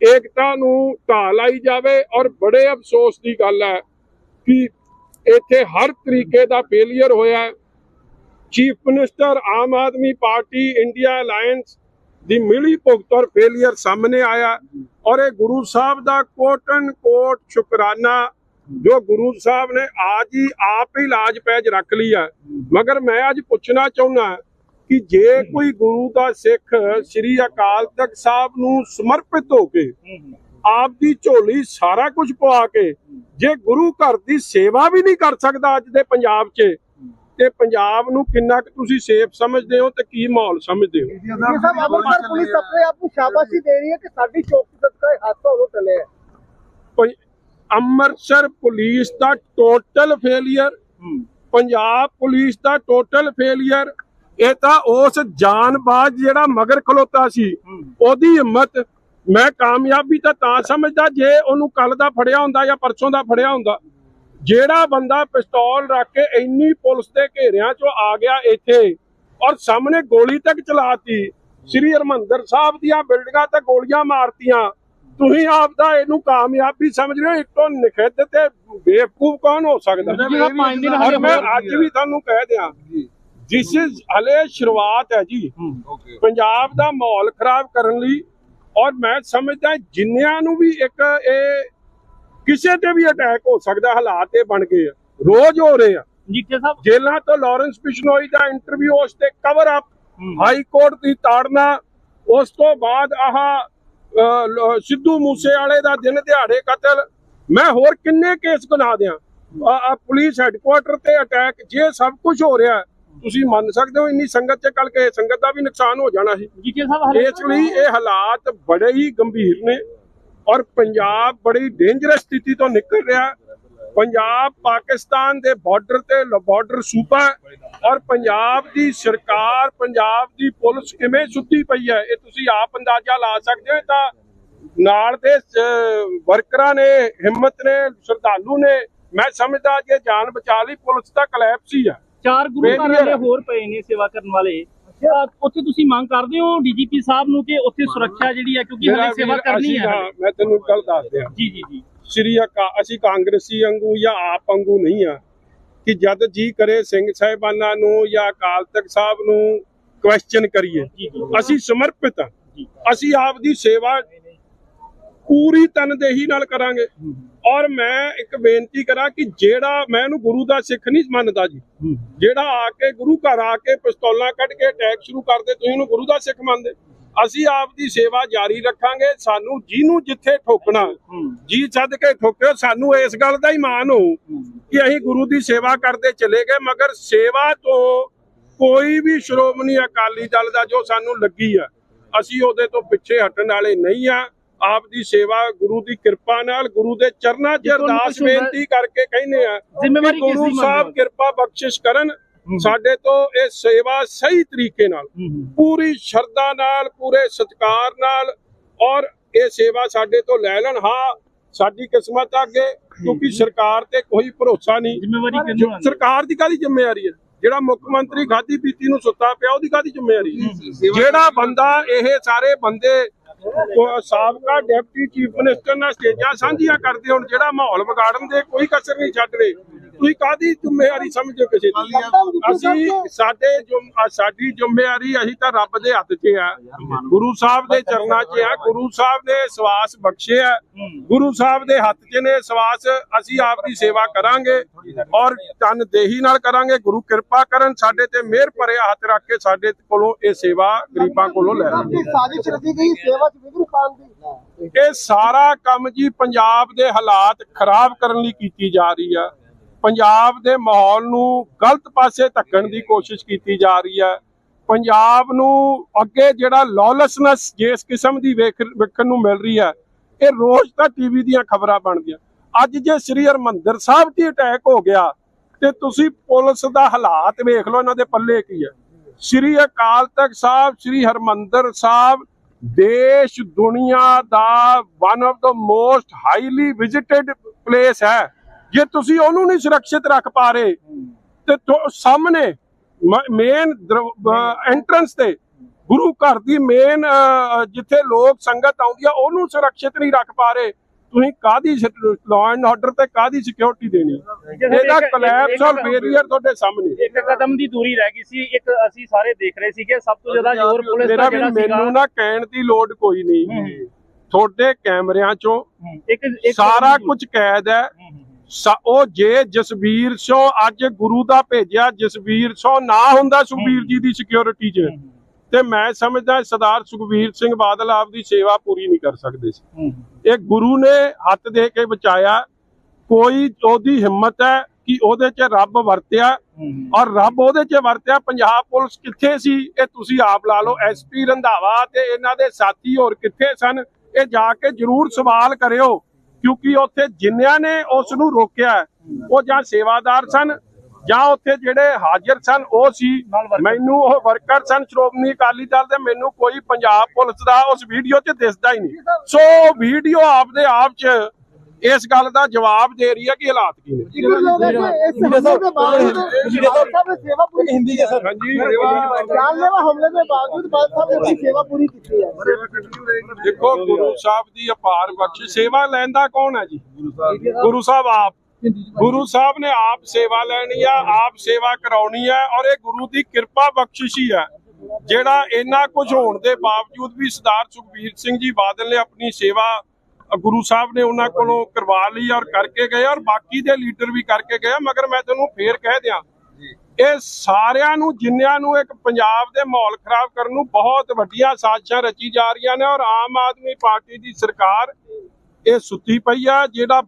ਏਕਤਾ ਨੂੰ ਢਾਹ ਲਾਈ ਜਾਵੇ ਔਰ ਬੜੇ ਅਫਸੋਸ ਦੀ ਗੱਲ ਹੈ ਕਿ ਇੱਥੇ ਹਰ ਤਰੀਕੇ ਦਾ ਫੇਲਿਅਰ ਹੋਇਆ ਹੈ। Chief minister Aam Aadmi Party India alliance ਦੀ ਮਿਲੀ ਭੁਗਤ ਔਰ ਫੇਲਿਅਰ ਸਾਹਮਣੇ ਆਇਆ। ਔਰ ਇਹ ਗੁਰੂ ਸਾਹਿਬ ਦਾ ਕੋਟਨ ਕੋਟ ਸ਼ੁਕਰਾਨਾ, ਜੋ ਗੁਰੂ ਸਾਹਿਬ ਨੇ ਆਜ ਹੀ ਆਪ ਹੀ ਲਾਜ ਪੈਜ ਰੱਖ ਲਈ ਹੈ। ਮਗਰ ਮੈਂ ਅੱਜ ਪੁੱਛਣਾ ਚਾਹੁੰਦਾ ਕਿ ਜੇ ਕੋਈ ਗੁਰੂ ਦਾ ਸਿੱਖ ਸ੍ਰੀ ਅਕਾਲ ਤਖਤ ਸਾਹਿਬ ਨੂੰ ਸਮਰਪਿਤ ਹੋ ਕੇ ਆਪ ਦੀ ਝੋਲੀ ਸਾਰਾ ਕੁਝ ਪਵਾ ਕੇ ਜੇ ਗੁਰੂ ਘਰ ਦੀ ਸੇਵਾ ਵੀ ਨਹੀਂ ਕਰ ਸਕਦਾ ਅੱਜ ਦੇ ਪੰਜਾਬ 'ਚ ਤੇ ਪੰਜਾਬ ਨੂੰ ਕਿੰਨਾ ਕੁ ਤੁਸੀਂ ਸੇਫ ਸਮਝਦੇ ਹੋ ਤੇ ਕੀ ਮਾਹੌਲ ਸਮਝਦੇ ਹੋ? ਇਹ ਸਭ ਅੰਮ੍ਰਿਤਸਰ ਪੁਲਿਸ ਆਪਣੇ ਆਪ ਨੂੰ ਸ਼ਾਬਾਸ਼ੀ ਦੇ ਰਹੀ ਹੈ ਕਿ ਸਾਡੀ ਚੌਕੀ ਸਦਕਾ ਇਹ ਹਾਦਸਾ ਉਦੋਂ ਚੱਲਿਆ ਹੈ। ਪੰ- ਅੰਮ੍ਰਿਤਸਰ ਪੁਲਿਸ ਦਾ ਟੋਟਲ ਫੇਲਿਅਰ ਪੰਜਾਬ ਪੁਲਿਸ ਦਾ ਟੋਟਲ ਫੇਲਿਅਰ ਇਹ ਤਾਂ ਉਸ ਜਾਨਬਾਜ਼ ਜਿਹੜਾ ਮਗਰ ਖਲੋਤਾ ਸੀ ਉਹਦੀ ਹਿੰਮਤ। ਮੈਂ ਕਾਮਯਾਬੀ ਤਾਂ ਤਾਂ ਸਮਝਦਾ ਜੇ ਉਹਨੂੰ ਕੱਲ ਦਾ ਫੜਿਆ ਹੁੰਦਾ ਜਾਂ ਪਰਸੋਂ ਦਾ ਫੜਿਆ ਹੁੰਦਾ। ਜਿਹੜਾ ਬੰਦਾ ਪਿਸਤੌਲ ਰੱਖ ਕੇ ਇੰਨੀ ਪੁਲਿਸ ਦੇ ਘੇਰਿਆਂ ਚੋਂ ਆ ਗਿਆ ਇੱਥੇ ਔਰ ਸਾਹਮਣੇ ਗੋਲੀ ਤੱਕ ਚਲਾਤੀ ਸ੍ਰੀ ਹਰਮੰਦਰ ਸਾਹਿਬ ਦੀਆਂ ਬਿਲਡਿੰਗਾਂ ਤੇ ਗੋਲੀਆਂ ਮਾਰਤੀਆਂ। ਤੁਸੀਂ ਆਪ ਦਾ ਇਹਨੂੰ ਕਾਮਯਾਬੀ ਸਮਝ ਰਹੇ ਹੋ? ਇਤੋਂ ਨਿਖੇਧ ਤੇ ਬੇਵਕੂਫ ਕੌਣ ਹੋ ਸਕਦਾ? ਔਰ ਮੈਂ ਅੱਜ ਵੀ ਤੁਹਾਨੂੰ ਕਹਿ ਦਿਆਂ ਜਿਸ ਇਜ਼ ਹਲੇ ਸ਼ੁਰੂਆਤ ਹੈ ਜੀ। ਪੰਜਾਬ ਦਾ ਮਾਹੌਲ ਖਰਾਬ ਕਰਨ ਲਈ ਔਰ ਮੈਂ ਸਮਝਦਾ ਜਿੰਨਿਆਂ ਨੂੰ ਵੀ ਇੱਕ ਇਹ ਕਿਸੇ ਤੇ ਵੀ ਅਟੈਕ ਹੋ ਸਕਦਾ ਹਾਲਾਤ ਇਹ ਬਣ ਗਏ ਆ। ਰੋਜ਼ ਹੋ ਰਹੇ ਆ। ਜੀਤੇ ਸਾਹਿਬ। ਜੇਲ੍ਹਾਂ ਤੋਂ ਲਾਰੈਂਸ ਬਿਸ਼ਨੋਈ ਦਾ ਇੰਟਰਵਿਊ ਉਸ ਤੇ ਕਵਰ ਅਪ ਹਾਈ ਕੋਰਟ ਦੀ ਤਾੜਨਾ ਉਸ ਤੋਂ ਬਾਅਦ ਆਹ ਸਿੱਧੂ ਮੂਸੇ ਵਾਲੇ ਦਾ ਦਿਨ ਦਿਹਾੜੇ ਕਤਲ। ਮੈਂ ਹੋਰ ਕਿੰਨੇ ਕੇਸ ਬਣਾ ਦਿਆਂ। ਪੁਲਿਸ ਹੈੱਡਕੁਆਟਰ ਤੇ ਅਟੈਕ ਜੇ ਸਭ ਕੁਝ ਹੋ ਰਿਹਾ ਤੁਸੀਂ ਮੰਨ ਸਕਦੇ ਹੋ ਇੰਨੀ ਸੰਗਤ ਚ ਕੱਲ ਕੇ ਸੰਗਤ ਦਾ ਵੀ ਨੁਕਸਾਨ ਹੋ ਜਾਣਾ ਸੀ। ਸਾਹਿਬ ਇਸ ਲਈ ਇਹ ਹਾਲਾਤ ਬੜੇ ਹੀ ਗੰਭੀਰ ਨੇ ਔਰ ਪੰਜਾਬ ਬੜੀ ਡੇਂਜਰਸ ਸਥਿਤੀ ਤੋਂ ਨਿਕਲ ਰਿਹਾ। ਹੈ। ਪੰਜਾਬ ਪਾਕਿਸਤਾਨ ਦੇ ਬਾਰਡਰ ਤੇ ਬਾਰਡਰ ਸੂਬਾ ਹੈ ਔਰ ਪੰਜਾਬ ਦੀ ਸਰਕਾਰ ਪੰਜਾਬ ਦੀ ਪੁਲਿਸ ਕਿਵੇਂ ਸੁੱਤੀ ਪਈ ਹੈ ਇਹ ਤੁਸੀਂ ਆਪ ਅੰਦਾਜ਼ਾ ਲਾ ਸਕਦੇ ਹੋ। ਤਾਂ ਨਾਲ ਦੇ ਵਰਕਰਾਂ ਨੇ ਹਿੰਮਤ ਨੇ ਸ਼ਰਧਾਲੂ ਨੇ। ਮੈਂ ਸਮਝਦਾ ਕਿ ਜਾਨ ਬਚਾ ਲਈ ਪੁਲਿਸ ਦਾ ਕਲੈਪਸ ਹੀ ਆ। ਚਾਰ ਗੁਰੂ ਘਰਾਂ ਹੈ। ਹੋਰ ਪਏ ਨੇ ਸੇਵਾ ਕਰਨ ਵਾਲੇ। ਉੱਥੇ ਤੁਸੀਂ ਮੰਗ ਕਰਦੇ ਹੋ ਡੀਜੀਪੀ ਸਾਹਿਬ ਨੂੰ ਕਿ ਉੱਥੇ ਸੁਰੱਖਿਆ ਜਿਹੜੀ ਹੈ ਕਿਉਂਕਿ ਹਲੇ ਸੇਵਾ ਕਰਨੀ ਹੈ। ਮੈਂ ਤੈਨੂੰ ਕੱਲ ਦੱਸ ਦਿਆਂ। ਜੀ ਜੀ ਜੀ। ਸ਼੍ਰੀ ਅਕਾ ਅਸੀਂ ਕਾਂਗਰਸੀ ਵਾਂਗੂ ਜਾਂ ਆਪ ਵਾਂਗੂ ਨਹੀਂ ਆ ਕਿ ਜਦ ਜੀ ਕਰੇ ਸਿੰਘ ਸਾਹਿਬਾਨਾਂ ਨੂੰ ਜਾਂ ਅਕਾਲ ਤਖਤ ਸਾਹਿਬ ਨੂੰ ਕੁਐਸਚਨ ਕਰੀਏ। ਅਸੀਂ ਸਮਰਪਿਤ ਆ। ਅਸੀਂ ਆਪ ਦੀ ਸੇਵਾ ਪੂਰੀ ਤਨਦੇਹੀ ਨਾਲ ਕਰਾਂਗੇ। ਔਰ ਮੈਂ ਇੱਕ ਬੇਨਤੀ ਕਰਾਂ ਕਿ ਜਿਹੜਾ ਮੈਂ ਇਹਨੂੰ ਗੁਰੂ ਦਾ ਸਿੱਖ ਨਹੀਂ ਮੰਨਦਾ ਜੀ ਜਿਹੜਾ ਆ ਕੇ ਗੁਰੂ ਘਰ ਆ ਕੇ ਪਿਸਤੌਲਾਂ ਕੱਢ ਕੇ ਅਟੈਕ ਸ਼ੁਰੂ ਕਰਦੇ ਤੁਸੀਂ ਇਹਨੂੰ ਗੁਰੂ ਦਾ ਸਿੱਖ ਮੰਨਦੇ। ਅਸੀਂ ਆਪ ਦੀ ਸੇਵਾ ਜਾਰੀ ਰੱਖਾਂਗੇ ਸਾਨੂੰ ਜਿਹਨੂੰ ਜਿੱਥੇ ਠੋਕਣਾ ਜੀ ਛੱਡ ਕੇ ਠੋਕਿਓ ਸਾਨੂੰ ਇਸ ਗੱਲ ਦਾ ਹੀ ਮਾਣ ਹੋ। ਕਿ ਅਸੀਂ ਗੁਰੂ ਦੀ ਸੇਵਾ ਕਰਦੇ ਚਲੇ ਗਏ ਮਗਰ ਸੇਵਾ ਤੋਂ ਕੋਈ ਵੀ ਸ਼੍ਰੋਮਣੀ ਅਕਾਲੀ ਦਲ ਦਾ ਜੋ ਸਾਨੂੰ ਲੱਗੀ ਆ ਅਸੀਂ ਉਹਦੇ ਤੋਂ ਪਿੱਛੇ ਹਟਣ ਵਾਲੇ ਨਹੀਂ ਆ। ਆਪ ਦੀ ਸੇਵਾ ਗੁਰੂ ਦੀ ਕਿਰਪਾ ਨਾਲ ਗੁਰੂ ਦੇ ਚਰਨਾਂ 'ਚ ਅਰਦਾਸ ਬੇਨਤੀ ਕਰਕੇ ਕਹਿੰਦੇ ਆ ਜ਼ਿੰਮੇਵਾਰੀ ਕਿਸ ਦੀ ਗੁਰੂ ਸਾਹਿਬ? ਕਿਰਪਾ ਬਖਸ਼ਿਸ਼ ਕਰਨ ਸਾਡੇ ਤੋਂ ਇਹ ਸੇਵਾ ਸਹੀ ਤਰੀਕੇ ਨਾਲ ਪੂਰੀ ਸ਼ਰਧਾ ਨਾਲ ਪੂਰੇ ਸਤਿਕਾਰ ਨਾਲ ਔਰ ਇਹ ਸੇਵਾ ਸਾਡੇ ਤੋਂ ਲੈ ਲੈਣ। ਹਾਂ ਸਾਡੀ ਕਿਸਮਤ ਅੱਗੇ ਕਿਉਂਕਿ ਸਰਕਾਰ ਤੇ ਕੋਈ ਭਰੋਸਾ ਨਹੀਂ। ਜ਼ਿੰਮੇਵਾਰੀ? ਸਰਕਾਰ ਦੀ ਕਾਦੀ ਜ਼ਿੰਮੇਵਾਰੀ ਹੈ? ਜਿਹੜਾ ਮੁੱਖ ਮੰਤਰੀ ਖਾਦੀ ਪੀਤੀ ਨੂੰ ਸੁੱਤਾ ਪਿਆ ਉਹਦੀ ਕਾਦੀ ਜ਼ਿੰਮੇਵਾਰੀ ਹੈ? ਜਿਹੜਾ ਬੰਦਾ ਇਹ ਸਾਰੇ ਬੰਦੇ ਉਹ ਸਾਬਕਾ ਡਿਪਟੀ ਚੀਫ ਮਿਨਿਸਟਰ ਨਾਲ ਸਟੇਜਾਂ ਸਾਂਝੀਆਂ ਕਰਦੇ ਹੁਣ, ਜਿਹੜਾ ਮਾਹੌਲ ਵਿਗਾੜਨ ਦੇ ਕੋਈ ਕਸਰ ਨਹੀਂ ਛੱਡ ਰਹੇ। ਤੁਸੀਂ ਕਾਦੀ ਜ਼ਿੰਮੇਵਾਰੀ ਸਮਝਦੇ ਹੋ ਕਿਸੇ ਦੀ? ਅਸੀਂ ਸਾਡੇ ਸਾਡੀ ਜ਼ਿੰਮੇਵਾਰੀ ਅਸੀਂ ਤਾਂ ਰੱਬ ਦੇ ਹੱਥ 'ਚ ਆ। ਗੁਰੂ ਸਾਹਿਬ ਦੇ ਚਰਨਾਂ 'ਚ ਆ। ਗੁਰੂ ਸਾਹਿਬ ਨੇ ਸਵਾਸ ਬਖਸ਼ਿਆ ਗੁਰੂ ਸਾਹਿਬ ਦੇ ਹੱਥ 'ਚ ਨੇ ਸਵਾਸ। ਅਸੀਂ ਆਪ ਦੀ ਸੇਵਾ ਕਰਾਂਗੇ ਔਰ ਤਨ ਦੇਹੀ ਨਾਲ ਕਰਾਂਗੇ। ਗੁਰੂ ਕਿਰਪਾ ਕਰਨ ਸਾਡੇ ਤੇ ਮਿਹਰ ਭਰਿਆ ਹੱਥ ਰੱਖ ਕੇ ਸਾਡੇ ਕੋਲੋਂ ਇਹ ਸੇਵਾ ਗਰੀਬਾਂ ਕੋਲੋਂ ਲੈ ਲੈਣ ਕਿ ਸਾਜ਼ਿਸ਼ ਰਚੀ ਗਈ ਸੇਵਾ ਚ ਵਿਗੜ ਪਾਉਣ ਦੀ। ਇਹ ਸਾਰਾ ਕੰਮ ਜੀ ਪੰਜਾਬ ਦੇ ਹਾਲਾਤ ਖਰਾਬ ਕਰਨ ਲਈ ਕੀਤੀ ਜਾ ਰਹੀ ਆ। ਪੰਜਾਬ ਦੇ ਮਾਹੌਲ ਨੂੰ ਗਲਤ ਪਾਸੇ ਧੱਕਣ ਦੀ ਕੋਸ਼ਿਸ਼ ਕੀਤੀ ਜਾ ਰਹੀ ਹੈ। ਪੰਜਾਬ ਨੂੰ ਅੱਗੇ ਜਿਹੜਾ ਲੌਲੈਸਨੈਸ ਜਿਸ ਕਿਸਮ ਦੀ ਵੇਖ, ਵੇਖਣ ਨੂੰ ਮਿਲ ਰਹੀ ਹੈ, ਇਹ ਰੋਜ਼ ਤਾਂ ਟੀਵੀ ਦੀਆਂ ਖਬਰਾਂ ਬਣਦੀਆਂ। ਅੱਜ ਜੇ ਸ੍ਰੀ ਹਰਮੰਦਰ ਸਾਹਿਬ ਤੇ ਅਟੈਕ ਹੋ ਗਿਆ, ਤੇ ਤੁਸੀਂ ਪੁਲਿਸ ਦਾ ਹਾਲਾਤ ਵੇਖ ਲਓ, ਇਹਨਾਂ ਦੇ ਪੱਲੇ ਕੀ ਹੈ। ਸ੍ਰੀ ਅਕਾਲ ਤਖਤ ਸਾਹਿਬ, ਸ੍ਰੀ ਹਰਮੰਦਰ ਸਾਹਿਬ, ਦੇਸ਼, ਦੁਨੀਆ ਦਾ one of the most highly visited place ਹੈ। ਜੇ ਤੁਸੀਂ ਉਹਨੂੰ ਨਹੀਂ ਸੁਰੱਖਿਅਤ ਰੱਖ ਪਾ ਰਹੇ ਤੇ ਸਾਹਮਣੇ ਮੇਨ ਐਂਟਰੈਂਸ ਤੇ ਗੁਰੂ ਘਰ ਦੀ ਮੇਨ ਜਿੱਥੇ ਲੋਕ ਸੰਗਤ ਆਉਂਦੀ ਆ ਉਹਨੂੰ ਸੁਰੱਖਿਅਤ ਨਹੀਂ ਰੱਖ ਪਾ ਰਹੇ। ਤੁਸੀਂ ਕਾਦੀ ਲਾਅ ਐਂਡ ਆਰਡਰ ਤੇ ਕਾਦੀ ਸਿਕਿਉਰਿਟੀ ਦੇਣੀ? ਇਹਦਾ ਕਲੈਪਸ ਔਰ ਫੇਲਿਅਰ ਤੁਹਾਡੇ ਸਾਹਮਣੇ। ਇੱਕ ਕਦਮ ਦੀ ਦੂਰੀ ਰਹਿ ਗਈ ਸੀ। ਇੱਕ ਅਸੀਂ ਸਾਰੇ ਦੇਖ ਰਹੇ ਸੀਗੇ ਸਭ ਤੋਂ ਜ਼ਿਆਦਾ ਜ਼ੋਰ ਪੁਲਿਸ ਦਾ ਜਿਹੜਾ ਸੀਗਾ। ਮੈਨੂੰ ਨਾ ਕਹਿਣ ਦੀ ਲੋੜ ਕੋਈ ਨਹੀਂ। ਤੁਹਾਡੇ ਕੈਮਰਿਆਂ ਚੋਂ ਸਾਰਾ ਕੁਝ ਕੈਦ ਹੈ। ਉਹ ਜੇ ਜਸਵੀਰ ਸਿੰਘ ਅੱਜ ਗੁਰੂ ਦਾ ਭੇਜਿਆ ਜਸਵੀਰ ਸਿੰਘ ਨਾ ਹੁੰਦਾ ਸੁਖਬੀਰ ਜੀ ਦੀ ਸਿਕਿਉਰਿਟੀ 'ਚ। ਤੇ ਮੈਂ ਸਮਝਦਾ ਸਰਦਾਰ ਸੁਖਬੀਰ ਸਿੰਘ ਬਾਦਲ ਆਪਦੀ ਸੇਵਾ ਪੂਰੀ ਨਹੀਂ ਕਰ ਸਕਦੇ ਸੀ। ਇਹ ਗੁਰੂ ਨੇ ਹੱਥ ਦੇ ਕੇ ਬਚਾਇਆ। ਕੋਈ ਉਹਦੀ ਹਿੰਮਤ ਹੈ ਕਿ ਉਹਦੇ 'ਚ ਰੱਬ ਵਰਤਿਆ। ਔਰ ਰੱਬ ਉਹਦੇ 'ਚ ਵਰਤਿਆ। ਪੰਜਾਬ ਪੁਲਿਸ ਕਿੱਥੇ ਸੀ? ਇਹ ਤੁਸੀਂ ਆਪ ਲਾ ਲਓ। ਐਸਪੀ ਰੰਧਾਵਾ ਤੇ ਇਹਨਾਂ ਦੇ ਸਾਥੀ ਹੋਰ ਕਿੱਥੇ ਸਨ? ਇਹ ਜਾ ਕੇ ਜ਼ਰੂਰ ਸਵਾਲ ਕਰਿਓ। ਕਿਉਂਕਿ ਉੱਥੇ ਜਿੰਨਿਆਂ ਨੇ ਉਸ ਨੂੰ ਰੋਕਿਆ ਉਹ ਜਾਂ ਸੇਵਾਦਾਰ ਸਨ, ਜਾਂ ਉੱਥੇ ਜਿਹੜੇ ਹਾਜ਼ਰ ਸਨ, ਉਹ ਸੀ। ਮੈਨੂੰ ਉਹ ਵਰਕਰ ਸਨ, ਸ਼੍ਰੋਮਣੀ ਅਕਾਲੀ ਦਲ ਦੇ, ਮੈਨੂੰ ਕੋਈ ਪੰਜਾਬ ਪੁਲਿਸ ਦਾ ਉਸ ਵੀਡੀਓ 'ਚ ਦਿਸਦਾ ਹੀ ਨਹੀਂ। ਸੋ ਵੀਡੀਓ ਆਪਦੇ ਆਪ 'ਚ ਇਸ ਗੱਲ ਦਾ ਜਵਾਬ ਦੇ ਰਹੀ ਹੈ ਕਿ ਹਾਲਾਤ ਕੀ ਨੇ। ਸੇਵਾ ਪੂਰੀ ਹਿੰਦੀ ਦੇ ਸਰ ਹਾਂਜੀ ਜਾਨਲੇਵਾ ਹਮਲੇ ਦੇ ਬਾਵਜੂਦ ਬਾਦਲ ਸਾਹਿਬ ਨੇ ਆਪਣੀ ਸੇਵਾ ਪੂਰੀ ਕੀਤੀ ਹੈ। ਦੇਖੋ ਗੁਰੂ ਸਾਹਿਬ ਦੀ ਅਪਾਰ ਬਖਸ਼ ਸੇਵਾ ਲੈਂਦਾ ਕੌਣ ਹੈ ਜੀ? ਗੁਰੂ ਸਾਹਿਬ ਆਪ। ਗੁਰੂ ਸਾਹਿਬ ਨੇ ਆਪ ਸੇਵਾ ਲੈਣੀ ਆ ਆਪ ਸੇਵਾ ਕਰਾਉਣੀ ਹੈ ਔਰ ਇਹ ਗੁਰੂ ਦੀ ਕਿਰਪਾ ਬਖਸ਼ਿਸ਼ ਹੀ ਹੈ ਜਿਹੜਾ ਇੰਨਾ ਕੁਝ ਹੋਣ ਦੇ ਬਾਵਜੂਦ ਵੀ ਸਰਦਾਰ ਸੁਖਬੀਰ ਸਿੰਘ ਜੀ ਬਾਦਲ ਨੇ ਆਪਣੀ ਸੇਵਾ ਗੁਰੂ ਸਾਹਿਬ ਨੇ ਉਹਨਾਂ ਕੋਲੋਂ ਕਰਵਾ ਲਈ ਔਰ ਕਰਕੇ ਗਏ ਔਰ ਬਾਕੀ ਦੇ ਲੀਡਰ ਵੀ ਕਰਕੇ ਗਏ ਮਗਰ ਮੈਂ ਤੁਹਾਨੂੰ ਫੇਰ ਕਹਿ ਦਿਆਂ ਇਹ ਸਾਰਿਆਂ ਨੂੰ ਜਿੰਨਿਆਂ ਨੂੰ ਇੱਕ ਪੰਜਾਬ ਦੇ ਮਾਹੌਲ ਖਰਾਬ ਕਰਨ ਨੂੰ ਬਹੁਤ ਵੱਡੀਆਂ ਸਾਜ਼ਿਸ਼ਾਂ ਰਚੀ ਜਾ ਰਹੀਆਂ ਨੇ ਔਰ ਆਮ ਆਦਮੀ ਪਾਰਟੀ ਦੀ ਸਰਕਾਰ ਇਹ ਸੁੱਤੀ ਪਈ ਆ ਜਿਹੜਾ